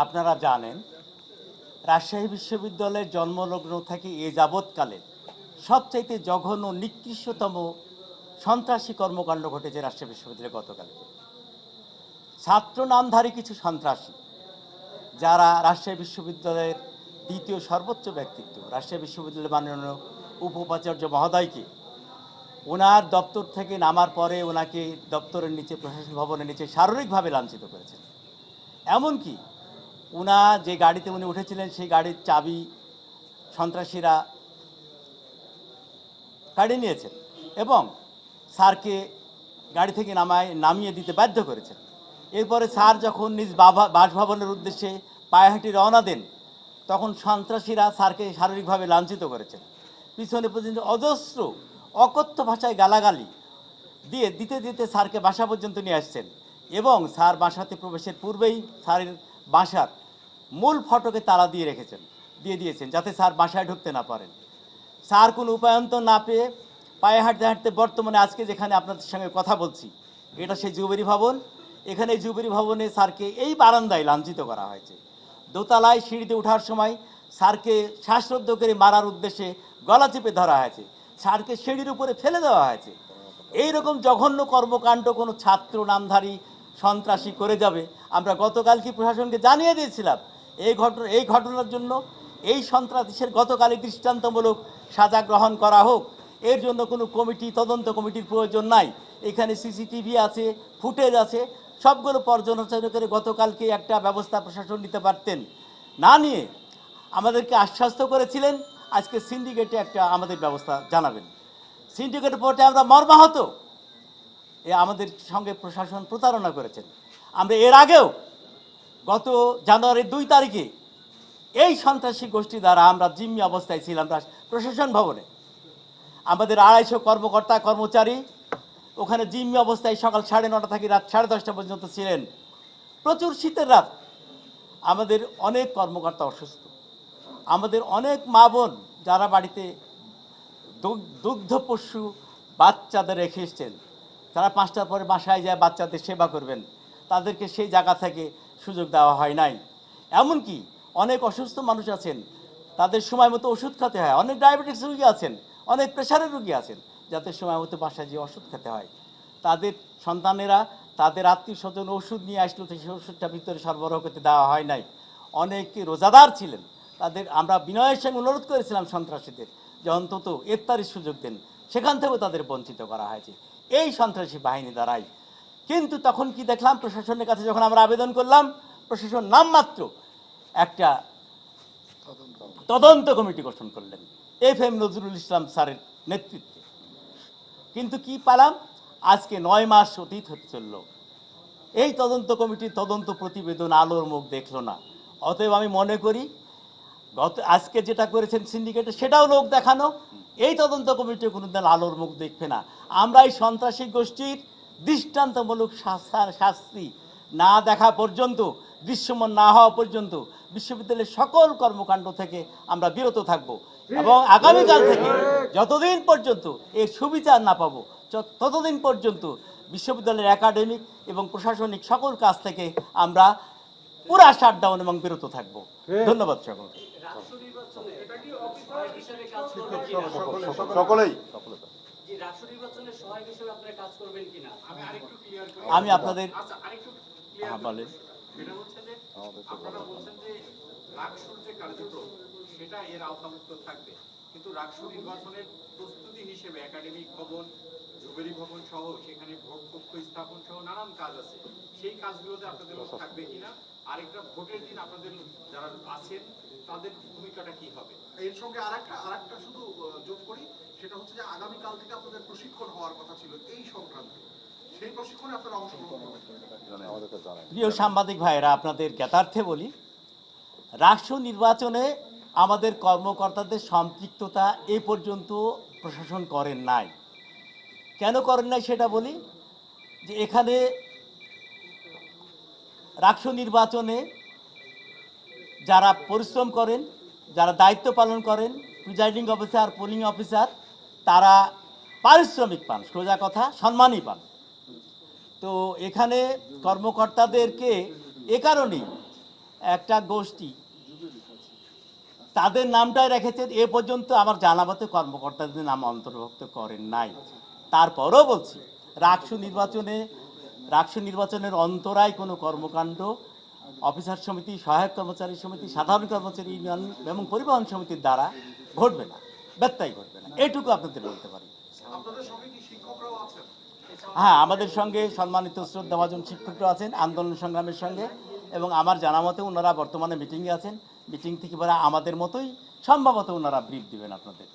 আপনারা জানেন, রাজশাহী বিশ্ববিদ্যালয়ের জন্মলগ্ন থেকে এ যাবৎকালে সবচাইতে জঘন্য নিকৃষ্টতম সন্ত্রাসী কর্মকাণ্ড ঘটেছে রাজশাহী বিশ্ববিদ্যালয়ে গতকালকে। ছাত্র নামধারী কিছু সন্ত্রাসী, যারা রাজশাহী বিশ্ববিদ্যালয়ের দ্বিতীয় সর্বোচ্চ ব্যক্তিত্ব, রাজশাহী বিশ্ববিদ্যালয়ের মাননীয় উপাচার্য মহোদয়কে, ওনার দপ্তর থেকে নামার পরে ওনাকে দপ্তরের নিচে, প্রশাসন ভবনের নিচে শারীরিকভাবে লাঞ্ছিত করেছেন। এমনকি উনা যে গাড়িতে উনি উঠেছিলেন, সেই গাড়ির চাবি সন্ত্রাসীরা কাড়িয়ে নিয়েছেন এবং স্যারকে গাড়ি থেকে নামায়, নামিয়ে দিতে বাধ্য করেছেন। এরপরে স্যার যখন নিজ বাবা, বাসভবনের উদ্দেশ্যে পায়ে রওনা দেন, তখন সন্ত্রাসীরা স্যারকে শারীরিকভাবে লাঞ্ছিত করেছেন। পিছনে পর্যন্ত অজস্র, অকথ্য ভাষায় গালাগালি দিয়ে দিতে দিতে স্যারকে বাসা পর্যন্ত নিয়ে আসছেন এবং স্যার বাসাতে প্রবেশের পূর্বেই স্যারের বাসার মূল ফটকে তালা দিয়ে রেখেছেন, দিয়ে দিয়েছেন, যাতে স্যার বাসায় ঢুকতে না পারেন। স্যার কোনো উপায়ন্ত না পেয়ে পায়ে হাঁটতে হাঁটতে বর্তমানে আজকে যেখানে আপনাদের সঙ্গে কথা বলছি, এটা সেই জুবেরি ভবন। এখানে জুবেরি ভবনে স্যারকে এই বারান্দায় লাঞ্ছিত করা হয়েছে। দোতলায় সিঁড়িতে ওঠার সময় স্যারকে শ্বাসরুদ্ধ করে মারার উদ্দেশ্যে গলা চেপে ধরা হয়েছে। স্যারকে সিঁড়ির উপরে ফেলে দেওয়া হয়েছে। এই রকম জঘন্য কর্মকাণ্ড কোনো ছাত্র, নামধারী, সন্ত্রাসী করে যাবে, আমরা গতকাল কি প্রশাসনকে জানিয়ে দিয়েছিলাম। এই ঘটনা এই ঘটনার জন্য এই সন্ত্রাসীর গতকালই দৃষ্টান্তমূলক সাজা গ্রহণ করা হোক। এর জন্য কোনো কমিটি, তদন্ত কমিটির প্রয়োজন নাই। এখানে সিসিটিভি আছে, ফুটেজ আছে, সবগুলো পর্যালোচনা করে গতকালকে একটা ব্যবস্থা প্রশাসন নিতে পারতেন। না নিয়ে আমাদেরকে আশ্বস্ত করেছিলেন, আজকে সিন্ডিকেটে একটা আমাদের ব্যবস্থা জানাবেন। সিন্ডিকেট রিপোর্টে আমরা মর্মাহত। এ আমাদের সঙ্গে প্রশাসন প্রতারণা করেছেন। আমরা এর আগেও গত জানুয়ারির দুই তারিখে এই সন্ত্রাসী গোষ্ঠী দ্বারা আমরা জিম্মি অবস্থায় ছিলাম প্রশাসন ভবনে। আমাদের আড়াইশো কর্মকর্তা, কর্মচারী ওখানে জিম্মি অবস্থায় সকাল সাড়ে নটা থেকে রাত সাড়ে দশটা পর্যন্ত ছিলেন। প্রচুর শীতের রাত। আমাদের অনেক কর্মকর্তা অসুস্থ। আমাদের অনেক মা বোন যারা বাড়িতে দুগ- দুগ্ধ পশু বাচ্চাদের রেখে এসছেন, তারা পাঁচটার পরে বাসায় যায়, বাচ্চাদের সেবা করবেন। তাদেরকে সেই জায়গা থেকে সুযোগ দেওয়া হয় নাই। এমনকি অনেক অসুস্থ মানুষ আছেন, তাদের সময় মতো ওষুধ খেতে হয়। অনেক ডায়াবেটিস রুগী আছেন, অনেক প্রেশারের রুগী আছেন যাদের সময় মতো বাসায় যে ওষুধ খেতে হয়। তাদের সন্তানেরা, তাদের আত্মীয় স্বজন ওষুধ নিয়ে আসলো, সেই ওষুধটা ভিতরে সরবরাহ করতে দেওয়া হয় নাই। অনেকে রোজাদার ছিলেন, তাদের আমরা বিনয়ের সঙ্গে অনুরোধ করেছিলাম সন্ত্রাসীদের যে অন্তত ইফতারির সুযোগ দেন, সেখান থেকেও তাদের বঞ্চিত করা হয়েছে। এই সন্ত্রাসী বাহিনী দ্বারাই কিন্তু তখন কি দেখলাম? প্রশাসনের কাছে যখন আমরা আবেদন করলাম, প্রশাসন নামমাত্র একটা তদন্ত কমিটি গঠন করলেন এফ এম নজরুল ইসলাম স্যারের নেতৃত্বে। কিন্তু কি পালাম? আজকে নয় মাস অতীত হতে চলল। এই তদন্ত কমিটির তদন্ত প্রতিবেদন আলোর মুখ দেখল না। অতএব আমি মনে করি, গত আজকে যেটা করেছেন সিন্ডিকেটে সেটাও লোক দেখানো, এই তদন্ত কমিটি কোনোদিন আলোর মুখ দেখবে না। আমরা এই সন্ত্রাসী গোষ্ঠীর দৃষ্টান্তমূলক শাস্তি না দেখা পর্যন্ত, দৃশ্যমান না হওয়া পর্যন্ত বিশ্ববিদ্যালয়ের সকল কর্মকাণ্ড থেকে আমরা বিরত থাকব। এবং আগামীকাল থেকে যতদিন পর্যন্ত এর সুবিচার না পাবো ততদিন পর্যন্ত বিশ্ববিদ্যালয়ের একাডেমিক এবং প্রশাসনিক সকল কাজ থেকে আমরা পুরা শাটডাউন এবং বিরত থাকব। ধন্যবাদ সকলকে। সকলেই। আমি আরেকটু ক্লিয়ার করি আমি আপনাদের আচ্ছা আরেকটু হ্যাঁ, ক্লিয়ার বলেন। সেটা হচ্ছে যে আপনারা বলছেন যে রাকসুর যে কার্যক্রম সেটা এর আওতামুক্ত থাকবে। কিন্তু রাকসু নির্বাচনের প্রস্তুতি হিসেবে একাডেমিক ভবন জুবেরি ভবন সহ সেখানে ভোট কক্ষ স্থাপন সহ নানান কাজ আছে। সেই কাজগুলোতে আপনাদের লোক থাকবে কিনা? আরেকটা ভোটের দিন আপনাদের যারা আছেন তাদের ভূমিকাটা কি হবে? এর সঙ্গে আরেকটা আরেকটা শুধু যোগ করি। সেটা হচ্ছে যে আগামীকাল থেকে আপনাদের প্রশিক্ষণ হওয়ার কথা ছিল এই সংক্রান্তে। সেই প্রশিক্ষণে আপনারা অংশগ্রহণ করবেন। প্রিয় সাংবাদিক ভাইয়েরা আপনাদের জ্ঞাতার্থে বলি রাষ্ট্র নির্বাচনে আমাদের কর্মকর্তাদের সম্পৃক্ততা এ পর্যন্ত প্রশাসন করেন নাই। কেন করেন নাই সেটা বলি যে এখানে রাষ্ট্র নির্বাচনে যারা পরিশ্রম করেন যারা দায়িত্ব পালন করেন প্রিজাইডিং অফিসার পোলিং অফিসার তারা পারিশ্রমিক পান, সোজা কথা, সম্মানই পান। তো এখানে কর্মকর্তাদেরকে এ কারণেই একটা গোষ্ঠী তাদের নামটাই রেখেছেন, এ পর্যন্ত আমার জানামতে কর্মকর্তাদের নাম অন্তর্ভুক্ত করেন নাই। তারপরও বলছি, রাকসু নির্বাচনে, রাকসু নির্বাচনের অন্তরায় কোনো কর্মকাণ্ড, অফিসার সমিতি, সহায়ক কর্মচারী সমিতি, সাধারণ কর্মচারী ইউনিয়ন এবং পরিবহন সমিতির দ্বারা ঘটবে না, ব্যত্যয় ঘটবে এটুকু আপনাদের বলতে পারি। হ্যাঁ আমাদের সঙ্গে সম্মানিত শ্রদ্ধাভাজন শিক্ষকরা আছেন আন্দোলন সংগ্রামের সঙ্গে। এবং আমার জানা মতে ওনারা বর্তমানে মিটিংয়ে আছেন। মিটিং থেকে পরে আমাদের মতোই সম্ভবত ওনারা ব্রিফ দিবেন আপনাদের।